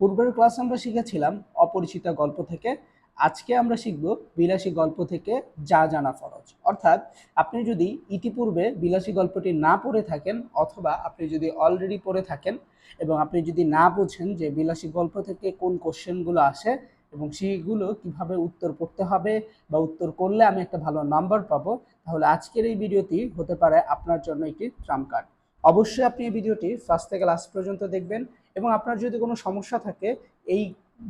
পূর্বের ক্লাস আমরা শিখেছিলাম অপরিচিত গল্প থেকে। আজকে আমরা শিখব বিলাসী গল্প থেকে যা জানা ফরজ। অর্থাৎ আপনি যদি ইতিপূর্বে বিলাসী গল্পটি না পড়ে থাকেন অথবা আপনি যদি অলরেডি পড়ে থাকেন এবং আপনি যদি না বুঝেন যে বিলাসী গল্প থেকে কোন কোশ্চেনগুলো আসে এবং সেইগুলো কীভাবে উত্তর করতে হবে বা উত্তর করলে আমি একটা ভালো নাম্বার পাবো, তাহলে আজকের এই ভিডিওটি হতে পারে আপনার জন্য একটি ট্রাম্প কার্ড। অবশ্যই আপনি এই ভিডিওটি ফার্স্ট থেকে লাস্ট পর্যন্ত দেখবেন এবং আপনার যদি কোনো সমস্যা থাকে এই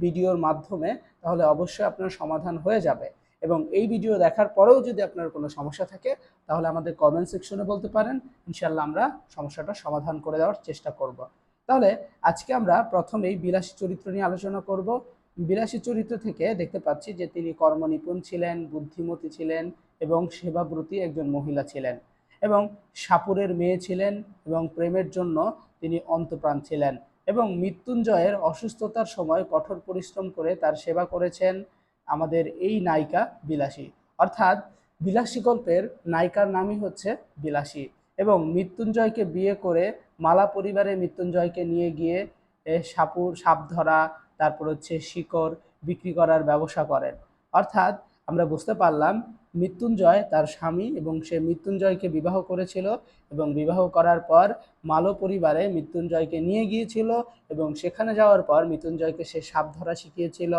ভিডিওর মাধ্যমে, তাহলে অবশ্যই আপনার সমাধান হয়ে যাবে। এবং এই ভিডিও দেখার পরেও যদি আপনার কোনো সমস্যা থাকে, তাহলে আমাদের কমেন্ট সেকশনে বলতে পারেন ইনশাল্লাহ আমরা সমস্যাটা সমাধান করে দেওয়ার চেষ্টা করব। তাহলে আজকে আমরা প্রথমেই বিলাসী চরিত্র নিয়ে আলোচনা করব। বিলাসী চরিত্র থেকে দেখতে পাচ্ছি যে তিনি কর্মনিপুণ ছিলেন, বুদ্ধিমতী ছিলেন এবং সেবাব্রতী একজন মহিলা ছিলেন। এবং সাপুরের মেয়ে ছিলেন এবং প্রেমের জন্য তিনি অন্তপ্রাণ ছিলেন এবং মৃত্যুঞ্জয়ের অসুস্থতার সময় কঠোর পরিশ্রম করে তার সেবা করেছেন আমাদের এই নায়িকা বিলাসী। অর্থাৎ বিলাসী গল্পের নায়িকার নামই হচ্ছে বিলাসী এবং মৃত্যুঞ্জয়কে বিয়ে করে মালা পরিবারে মৃত্যুঞ্জয়কে নিয়ে গিয়ে সাপুর সাপ ধরা তারপর হচ্ছে শিকড় বিক্রি করার ব্যবসা করেন। অর্থাৎ আমরা বুঝতে পারলাম মৃত্যুঞ্জয় তার স্বামী এবং সে মৃত্যুঞ্জয়কে বিবাহ করেছিল এবং বিবাহ করার পর মালো পরিবারে মৃত্যুঞ্জয়কে নিয়ে গিয়েছিল এবং সেখানে যাওয়ার পর মৃত্যুঞ্জয়কে সে সাপ ধরা শিখিয়েছিল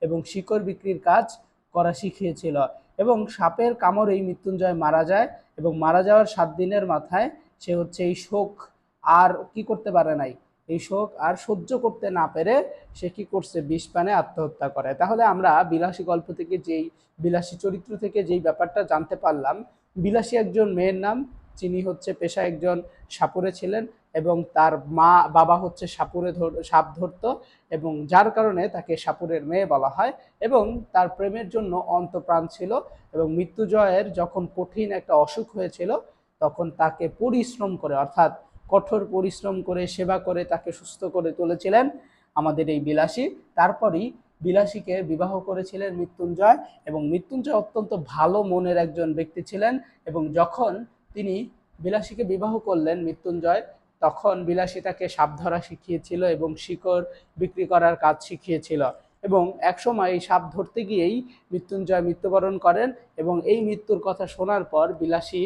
এবং শিকড় বিক্রির কাজ করা শিখিয়েছিল এবং সাপের কামড়েই মৃত্যুঞ্জয় মারা যায় এবং মারা যাওয়ার সাত দিনের মাথায় সে হচ্ছে এই শোক আর কি করতে পারে নাই। এই শোক আর সহ্য করতে না পেরে সে কি করছে? বিষ পানে আত্মহত্যা করে। তাহলে আমরা বিলাসী গল্প থেকে যেই বিলাসী চরিত্র থেকে যেই ব্যাপারটা জানতে পারলাম, বিলাসী একজন মেয়ের নাম, যিনি হচ্ছে পেশা একজন সাপুরে ছিলেন এবং তার মা, বাবা হচ্ছে সাপুরে ধর, সাপ ধরতো এবং যার কারণে তাকে সাপুরের মেয়ে বলা হয় এবং তার প্রেমের জন্য অন্তপ্রাণ ছিল এবং মৃত্যুজয়ের যখন কঠিন একটা অসুখ হয়েছিল, তখন তাকে পরিশ্রম করে, অর্থাৎ কঠোর পরিশ্রম করে, সেবা করে তাকে সুস্থ করে তুলেছিলেন আমাদের এই বিলাসী। তারপরই বিলাসীকে বিবাহ করেছিলেন মৃত্যুঞ্জয় এবং মৃত্যুঞ্জয় অত্যন্ত ভালো মনের একজন ব্যক্তি ছিলেন এবং যখন তিনি বিলাসীকে বিবাহ করলেন মৃত্যুঞ্জয়, তখন বিলাসী তাকে সাপ ধরা শিখিয়েছিল এবং শিকড় বিক্রি করার কাজ শিখিয়েছিল এবং একসময় এই সাপ ধরতে গিয়েই মৃত্যুঞ্জয় মৃত্যুবরণ করেন এবং এই মৃত্যুর কথা শোনার পর বিলাসী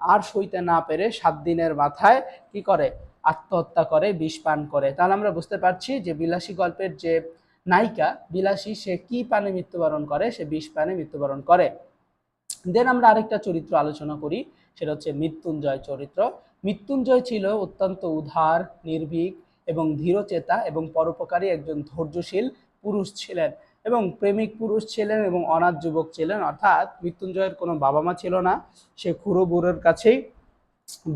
আর সইতে না পেরে সাত দিনের মাথায় কি করে? আত্মহত্যা করে, বিষ পান করে। তাহলে আমরা বুঝতে পারছি যে বিলাসী গল্পের যে নায়িকা, বিলাসী সে কি পানে মৃত্যুবরণ করে? সে বিষ পানে মৃত্যুবরণ করে। দেন আমরা আরেকটা চরিত্র আলোচনা করি, সেটা হচ্ছে মৃত্যুঞ্জয় চরিত্র। মৃত্যুঞ্জয় ছিল অত্যন্ত উদার, নির্ভীক এবং ধীরচেতা এবং পরোপকারী একজন ধৈর্যশীল পুরুষ ছিলেন। এবং প্রেমিক পুরুষ ছিলেন এবং অনাথ যুবক ছিলেন। অর্থাৎ মৃত্যুঞ্জয়ের কোনো বাবা মা ছিল না, সে খুড়ো বুড়োর কাছেই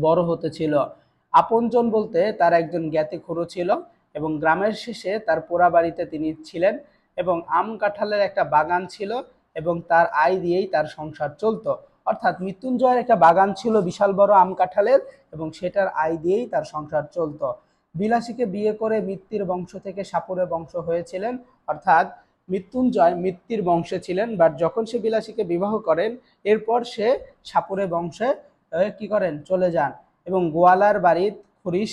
বড় হতে ছিল। আপনজন বলতে তার একজন জ্ঞাতি খুড়ো ছিল এবং গ্রামের শেষে তার পোড়া বাড়িতে তিনি ছিলেন এবং আম কাঁঠালের একটা বাগান ছিল এবং তার আয় দিয়েই তার সংসার চলতো। অর্থাৎ মৃত্যুঞ্জয়ের একটা বাগান ছিল বিশাল বড় আম কাঁঠালের এবং সেটার আয় দিয়েই তার সংসার চলতো। বিলাসীকে বিয়ে করে মৃত্যুর বংশ থেকে সাপুরে বংশ হয়েছিলেন। অর্থাৎ মৃত্যুঞ্জয় মৃত্যুর বংশে ছিলেন বাট যখন সে বিলাসীকে বিবাহ করেন, এরপর সে সাপুরে বংশে কি করেন? চলে যান। এবং গোয়ালার বাড়ির খরিশ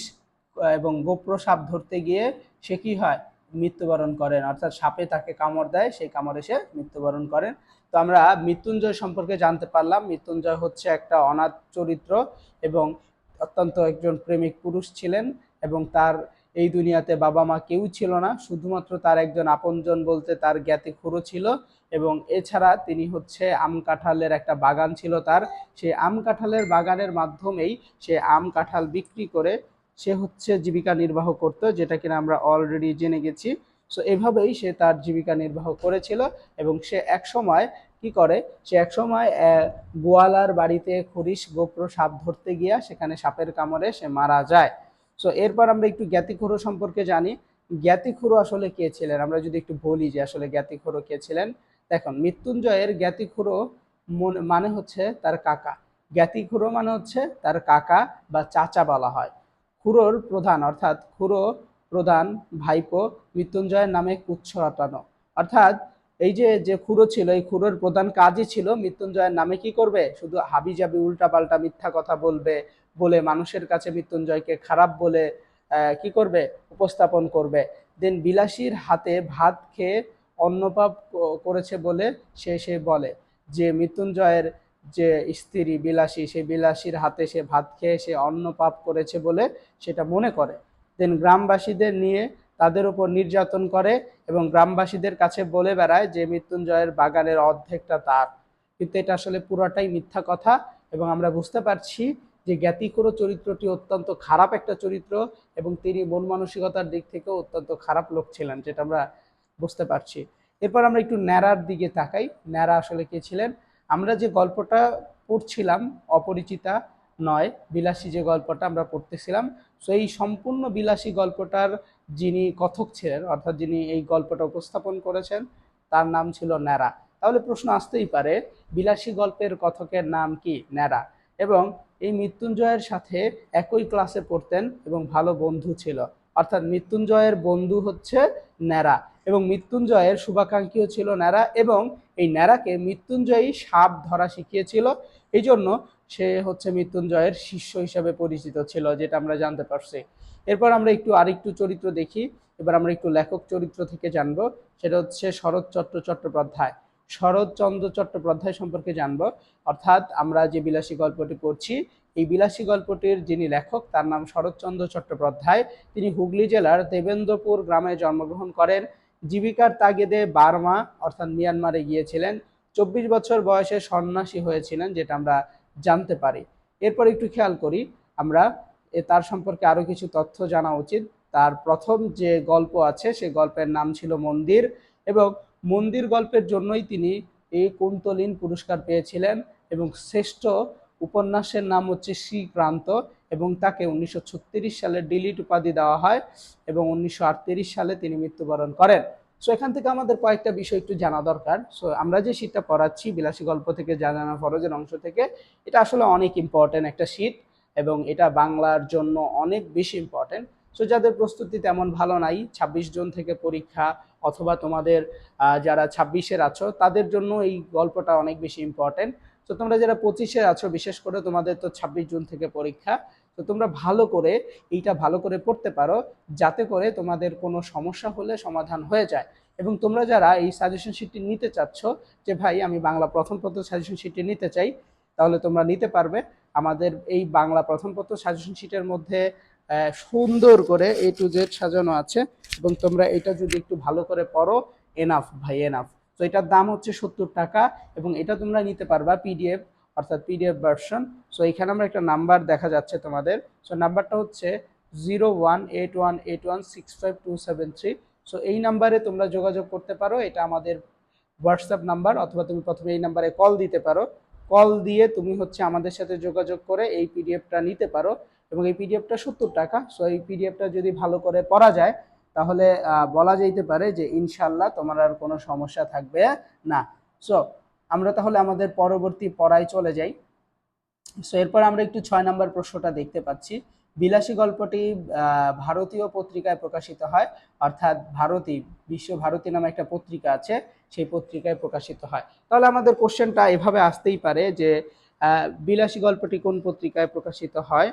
এবং গোপ্র সাপ ধরতে গিয়ে সে কি হয়? মৃত্যুবরণ করেন। অর্থাৎ সাপে তাকে কামড় দেয়, সেই কামড়ে সে মৃত্যুবরণ করেন। তো আমরা মৃত্যুঞ্জয় সম্পর্কে জানতে পারলাম। মৃত্যুঞ্জয় হচ্ছে একটা অনাথ চরিত্র এবং অত্যন্ত একজন প্রেমিক পুরুষ ছিলেন এবং তার এই দুনিয়াতে বাবা মা কেউ ছিল না, শুধুমাত্র তার একজন আপনজন বলতে তার জ্ঞাতি খুঁড়ো ছিল এবং এছাড়া তিনি হচ্ছে আম কাঁঠালের একটা বাগান ছিল তার। সেই আম কাঁঠালের বাগানের মাধ্যমেই সে আম কাঁঠাল বিক্রি করে সে হচ্ছে জীবিকা নির্বাহ করতো, যেটা কিনা আমরা অলরেডি জেনে গেছি। সো এভাবেই সে তার জীবিকা নির্বাহ করেছিল এবং সে এক সময় কি করে? সে এক সময় গোয়ালার বাড়িতে খরিশ গোপ্র সাপ ধরতে গিয়া সেখানে সাপের কামড়ে সে মারা যায়। সো এরপর আমরা একটু জ্ঞাতিখুড়ো সম্পর্কে জানি। জ্ঞাতিখুড়ো আসলে কে ছিলেন? আমরা যদি একটু বলি যে আসলে জ্ঞাতিখুড়ো কে ছিলেন? দেখুন, মৃত্যুঞ্জয়ের জ্ঞাতিখুড়ো মন- মানে হচ্ছে তার কাকা। জ্ঞাতিখুড়ো মানে হচ্ছে তার কাকা বা চাচা বলা হয়। খুড়োর প্রধান, অর্থাৎ খুড়ো প্রধান ভাইপো মৃত্যুঞ্জয়ের নামে কুচ্ছ রটানো অর্থাৎ এই যে যে খুড়ো ছিল, এই খুড়োর প্রধান কাজই ছিল মৃত্যুঞ্জয়ের নামে কি করবে? শুধু হাবিজাবি উল্টাপাল্টা মিথ্যা কথা বলবে, বলে মানুষের কাছে মৃত্যুঞ্জয়কে খারাপ বলে কি করবে? উপস্থাপন করবে। দেন বিলাসীর হাতে ভাত খেয়ে অন্নপাপ করেছে বলে সে সে বলে যে, মৃত্যুঞ্জয়ের যে স্ত্রী বিলাসী সে বিলাসীর হাতে সে ভাত খেয়ে সে অন্ন পাপ করেছে বলে সেটা মনে করে। দেন গ্রামবাসীদের নিয়ে তাদের উপর নির্যাতন করে এবং গ্রামবাসীদের কাছে বলে বেড়ায় যে মৃত্যুঞ্জয়ের বাগানের অর্ধেকটা তার। কিন্তু এটা আসলে পুরোটাই মিথ্যা কথা এবং আমরা বুঝতে পারছি যে জ্ঞাতিকর চরিত্রটি অত্যন্ত খারাপ একটা চরিত্র এবং তিনি মন মানসিকতার দিক থেকেও অত্যন্ত খারাপ লোক ছিলেন, যেটা আমরা বুঝতে পারছি। এরপর আমরা একটু ন্যাড়ার দিকে তাকাই। ন্যাড়া আসলে কে ছিলেন? আমরা যে গল্পটা পড়ছিলাম, অপরিচিতা নয়, বিলাসী যে গল্পটা আমরা পড়তেছিলাম সো এই সম্পূর্ণ বিলাসী গল্পটার যিনি কথক ছিলেন, অর্থাৎ যিনি এই গল্পটা উপস্থাপন করেছেন, তার নাম ছিল ন্যাড়া। তাহলে প্রশ্ন আসতেই পারে, বিলাসী গল্পের কথকের নাম কি? ন্যাড়া। এবং এই মৃত্যুঞ্জয়ের সাথে একই ক্লাসে পড়তেন এবং ভালো বন্ধু ছিল। অর্থাৎ মৃত্যুঞ্জয়ের বন্ধু হচ্ছে ন্যাড়া। এবং মৃত্যুঞ্জয়ের শুভাকাঙ্ক্ষীও ছিল ন্যাড়া এবং এই ন্যাড়াকে মৃত্যুঞ্জয়ী সাপ ধরা শিখিয়েছিল। এই জন্য সে হচ্ছে মৃত্যুঞ্জয়ের শিষ্য হিসাবে পরিচিত ছিল, যেটা আমরা জানতে পারছি। এরপর আমরা একটু আরেকটু চরিত্র দেখি। এবার আমরা একটু লেখক চরিত্র থেকে জানব। সেটা হচ্ছে শরৎচন্দ্র চট্টোপাধ্যায়। শরৎচন্দ্র চট্টোপাধ্যায় সম্পর্কে জানব। অর্থাৎ আমরা যে বিলাসী গল্পটি পড়ছি, এই বিলাসী গল্পটির যিনি লেখক, তার নাম শরৎচন্দ্র চট্টোপাধ্যায়। তিনি হুগলি জেলার দেবেন্দ্রপুর গ্রামে জন্মগ্রহণ করেন। জীবিকার তাগিদে বার্মা, অর্থাৎ মিয়ানমারে গিয়েছিলেন। চব্বিশ বছর বয়সে সন্ন্যাসী হয়েছিলেন, যেটা আমরা জানতে পারি। এরপর একটু খেয়াল করি, আমরা এ তার সম্পর্কে আরও কিছু তথ্য জানা উচিত। তার প্রথম যে গল্প আছে, সে গল্পের নাম ছিল মন্দির এবং মন্দির গল্পের জন্যই তিনি এই কুন্তলিন পুরস্কার পেয়েছিলেন এবং শ্রেষ্ঠ উপন্যাসের নাম হচ্ছে শ্রীক্রান্ত এবং তাকে উনিশশো ছত্রিশ সালে ডিলিট উপাধি দেওয়া হয় এবং উনিশশো আটত্রিশ সালে তিনি মৃত্যুবরণ করেন। সো এখান থেকে আমাদের কয়েকটা বিষয় একটু জানা দরকার। সো আমরা যে শীটটা পড়াচ্ছি বিলাসী গল্প থেকে যা জানা ফরজের অংশ থেকে, এটা আসলে অনেক ইম্পর্টেন্ট একটা শীট এবং এটা বাংলার জন্য অনেক বেশি ইম্পর্টেন্ট সো যাদের প্রস্তুতি তেমন ভালো নাই, ছাব্বিশ জন থেকে পরীক্ষা অথবা তোমাদের যারা ছাব্বিশের আছো, তাদের জন্য এই গল্পটা অনেক বেশি ইম্পর্টেন্ট তো তোমরা যারা পঁচিশে আছো, বিশেষ করে তোমাদের তো ছাব্বিশ জুন থেকে পরীক্ষা তো তোমরা ভালো করে এইটা ভালো করে পড়তে পারো, যাতে করে তোমাদের কোনো সমস্যা হলে সমাধান হয়ে যায়। এবং তোমরা যারা এই সাজেশন শিটটি নিতে চাচ্ছ যে, ভাই, আমি বাংলা প্রথম পত্র সাজেশন শিটটি নিতে চাই, তাহলে তোমরা নিতে পারবে। আমাদের এই বাংলা প্রথম পত্র সাজেশন শিটের মধ্যে সুন্দর করে এ টু জেড সাজানো আছে। এবং তোমরা এটা যদি একটু ভালো করে পড়ো এনাফ ভাই এনাফ তো এটার দাম হচ্ছে সত্তর টাকা। এবং এটা তোমরা নিতে পারবা পিডিএফ অর্থাৎ পিডিএফ ভার্সন সো এখানে আমরা একটা নাম্বার দেখা যাচ্ছে তোমাদের। সো নাম্বারটা হচ্ছে zero one eight one eight one six five two seven three so এই নাম্বারে তোমরা যোগাযোগ করতে পারো। এটা আমাদের হোয়াটসঅ্যাপ নাম্বার অথবা তুমি প্রথমে এই নাম্বারে কল দিতে পারো। কল দিয়ে তুমি হচ্ছে আমাদের সাথে যোগাযোগ করে এই পিডিএফটা নিতে পারো। এবং এই পিডিএফটা সত্তর টাকা। সো এই পিডিএফটা যদি ভালো করে পড়া যায়, তাহলে বলা যাইতে পারে যে ইনশাল্লাহ তোমার আর কোনো সমস্যা থাকবে না। সো আমরা তাহলে আমাদের পরবর্তী পড়ায় চলে যাই। সো এরপর আমরা একটু ছয় নম্বর প্রশ্নটা দেখতে পাচ্ছি। বিলাসী গল্পটি ভারতীয় পত্রিকায় প্রকাশিত হয়, অর্থাৎ ভারতী, বিশ্ব ভারতী নামে একটা পত্রিকা আছে, সেই পত্রিকায় প্রকাশিত হয়। তাহলে আমাদের কোশ্চেনটা এভাবে আসতেই পারে যে বিলাসী গল্পটি কোন পত্রিকায় প্রকাশিত হয়?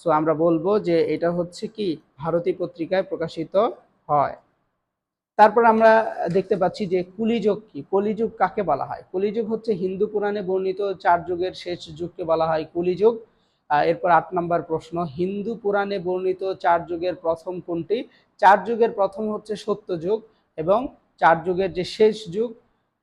সো আমরা বলব যে, এটা হচ্ছে কি? ভারতী পত্রিকায় প্রকাশিত হয়। তারপর আমরা দেখতে পাচ্ছি যে কুলিযুগ কি? কলিযুগ কাকে বলা হয়? কলিযুগ হচ্ছে হিন্দু পুরাণে বর্ণিত চার যুগের শেষ যুগকে বলা হয় কলিযুগ। এরপর আট নম্বর প্রশ্ন, হিন্দু পুরাণে বর্ণিত চার যুগের প্রথম কোনটি? চার যুগের প্রথম হচ্ছে সত্য যুগ এবং চার যুগের যে শেষ যুগ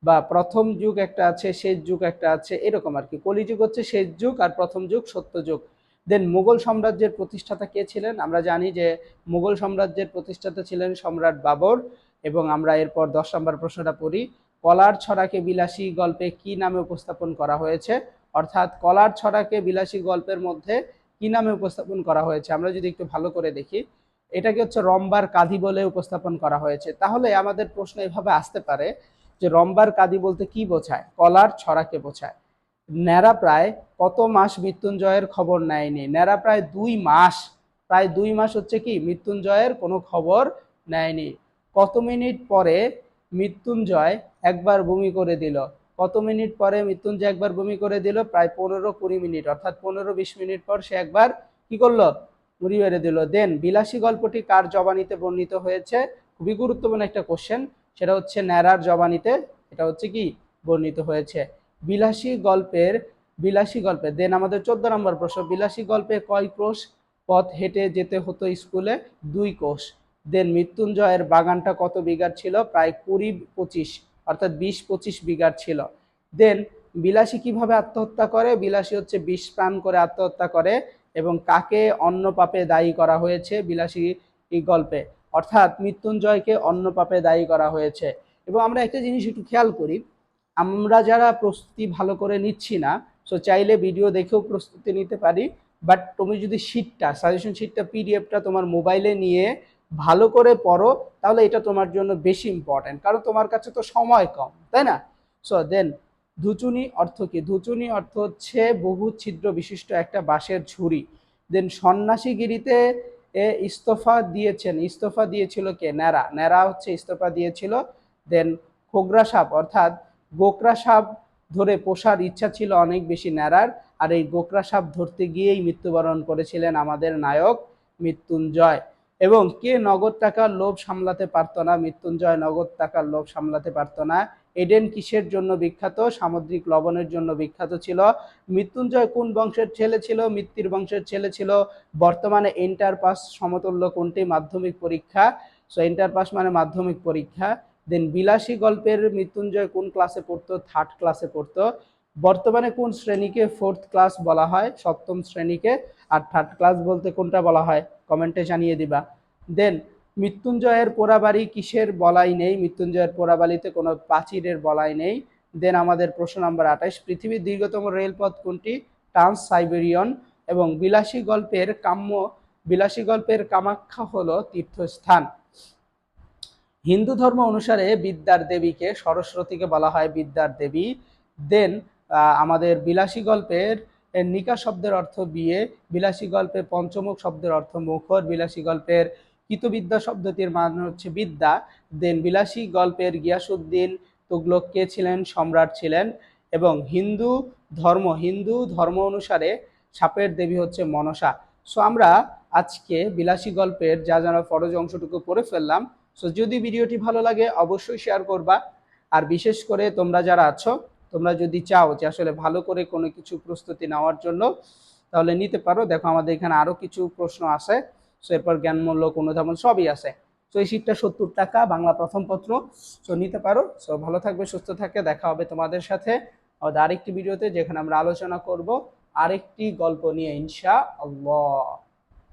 বা প্রথম যুগ একটা আছে, শেষ যুগ একটা আছে, এরকম আর কি। কলিযুগ হচ্ছে শেষ যুগ আর প্রথম যুগ সত্য যুগ। দেন মুঘল সাম্রাজ্যের প্রতিষ্ঠাতা কে ছিলেন? আমরা জানি যে মুঘল সাম্রাজ্যের প্রতিষ্ঠাতা ছিলেন সম্রাট বাবর। এবং আমরা এরপর দশ নম্বর প্রশ্নটা পড়ি, কলার ছড়াকে বিলাসী গল্পে কি নামে উপস্থাপন করা হয়েছে? অর্থাৎ কলার ছড়াকে বিলাসী গল্পের মধ্যে কি নামে উপস্থাপন করা হয়েছে? আমরা যদি একটু ভালো করে দেখি, এটাকে হচ্ছে রম্বার কাঁধি বলে উপস্থাপন করা হয়েছে। তাহলে আমাদের প্রশ্ন এভাবে আসতে পারে যে রম্বার কাঁধি বলতে কি বোঝায়? কলার ছড়াকে বোঝায়। ন্যাড়া প্রায় কত মাস মৃত্যুঞ্জয়ের খবর নেয়নি? ন্যাড়া প্রায় দুই মাস, প্রায় দুই মাস হচ্ছে কি? মৃত্যুঞ্জয়ের কোনো খবর নেয়নি। কত মিনিট পরে মৃত্যুঞ্জয় একবার বমি করে দিল? কত মিনিট পরে মৃত্যুঞ্জয় একবার বমি করে দিল? প্রায় পনেরো কুড়ি মিনিট, অর্থাৎ পনেরো বিশ মিনিট পর সে একবার কি করল? মুড়ি মেরে দিল। দেন বিলাসী গল্পটি কার জবানিতে বর্ণিত হয়েছে? খুবই গুরুত্বপূর্ণ একটা কোশ্চেন সেটা হচ্ছে ন্যাড়ার জবানিতে, এটা হচ্ছে কি বর্ণিত হয়েছে? বিলাসী গল্পের, বিলাসী গল্পে দেন আমাদের চোদ্দ নম্বর প্রশ্ন, বিলাসী গল্পে কয় কোষ পথ হেঁটে যেতে হতো স্কুলে? দুই কোষ। দেন মৃত্যুঞ্জয়ের বাগানটা কত বিঘার ছিল? প্রায় কুড়ি পঁচিশ, অর্থাৎ বিশ পঁচিশ বিঘার ছিল। দেন বিলাসী কীভাবে আত্মহত্যা করে? বিলাসী হচ্ছে বিষ প্রাণ করে আত্মহত্যা করে এবং কাকে অন্য পাপে দায়ী করা হয়েছে? বিলাসী এই গল্পে। অর্থাৎ মৃত্যুঞ্জয়কে অন্য পাপে দায়ী করা হয়েছে। এবং আমরা একটা জিনিস একটু খেয়াল করি, আমরা যারা প্রস্তুতি ভালো করে নিচ্ছি না সো চাইলে ভিডিও দেখেও প্রস্তুতি নিতে পারি বাট তুমি যদি শিটটা সাজেশন শিটটা পিডিএফটা তোমার মোবাইলে নিয়ে ভালো করে পড়ো, তাহলে এটা তোমার জন্য বেশি ইম্পর্ট্যান্ট কারণ তোমার কাছে তো সময় কম, তাই না? সো দেন ধুচুনি অর্থ কি? ধুচুনি অর্থ হচ্ছে বহু ছিদ্র বিশিষ্ট একটা বাঁশের ঝুড়ি। দেন সন্ন্যাসীগিরিতে এ ইস্তফা দিয়েছেন। ইস্তফা দিয়েছিল কে? ন্যাড়া। ন্যাড়া হচ্ছে ইস্তফা দিয়েছিল। দেন খোগরা সাপ অর্থাৎ গোকরা সাপ ধরে পোষার ইচ্ছা ছিল অনেক বেশি ন্যাড়ার, আর এই গোকরা সাপ ধরতে গিয়েই মৃত্যুবরণ করেছিলেন আমাদের নায়ক মৃত্যুঞ্জয়। এবং কে নগদ টাকার লোভ সামলাতে পারতো না, মৃত্যুঞ্জয় নগদ টাকার লোভ সামলাতে পারতো না। এডেন কিসের জন্য বিখ্যাত? সামুদ্রিক লবণের জন্য বিখ্যাত ছিল। মৃত্যুঞ্জয় কোন বংশের ছেলে ছিল? মৃত্যুর বংশের ছেলে ছিল। বর্তমানে ইন্টার পাস সমতুল্য কোনটি? মাধ্যমিক পরীক্ষা। সো ইন্টার পাস মানে মাধ্যমিক পরীক্ষা। দেন বিলাসী গল্পের মৃত্যুঞ্জয় কোন ক্লাসে পড়তো? থার্ড ক্লাসে পড়তো। বর্তমানে কোন শ্রেণীকে ফোর্থ ক্লাস বলা হয়? সপ্তম শ্রেণীকে আর থার্ড ক্লাস বলতে কোনটা বলা হয়? কমেন্টে জানিয়ে দিবা। দেন মৃত্যুঞ্জয়ের পোড়াবাড়ি কিসের বলাই নেই? মৃত্যুঞ্জয়ের পোড়াবাড়িতে কোনো প্রাচীরের বলাই নেই। দেন আমাদের প্রশ্ন নাম্বার আঠাশ। পৃথিবীর দীর্ঘতম রেলপথ কোনটি? ট্রান্স সাইবেরিয়ন এবং বিলাসী গল্পের কাম্য, বিলাসী গল্পের কামাখ্যা হলো তীর্থস্থান। হিন্দু ধর্ম অনুসারে বিদ্যার দেবীকে সরস্বতীকে বলা হয় বিদ্যার দেবী। দেন আমাদের বিলাসী গল্পের নিকা শব্দের অর্থ বিয়ে, বিলাসী গল্পের পঞ্চমুখ শব্দের অর্থ মুখর, বিলাসী গল্পের কিতবিদ্যা শব্দটির মানে হচ্ছে বিদ্যা। দেন বিলাসী গল্পের গিয়াসুদ্দিন তুগলক কে ছিলেন? সম্রাট ছিলেন। এবং হিন্দু ধর্ম হিন্দু ধর্ম অনুসারে সাপের দেবী হচ্ছে মনসা। সো আমরা আজকে বিলাসী গল্পের যা যারা ফরজ অংশটুকু পড়ে ফেললাম। সো যদি ভিডিওটি ভালো লাগে, অবশ্যই শেয়ার করবা। আর বিশেষ করে তোমরা যারা আছো তোমরা যদি চাও যে আসলে ভালো করে কোনো কিছু প্রস্তুতি নেওয়ার জন্য, তাহলে নিতে পারো। দেখো, আমাদের এখানে আরও কিছু প্রশ্ন আছে। সো, এরপর জ্ঞানমূলক অনুধাবন সবই আছে। সো, এই শীটটা সত্তর টাকা, বাংলা প্রথম পত্র। সো, নিতে পারো। সো, ভালো থাকবে, সুস্থ থাকে দেখা হবে তোমাদের সাথে আমাদের আরেকটি ভিডিওতে, যেখানে আমরা আলোচনা করব আরেকটি গল্প নিয়ে ইনশা আল্লাহ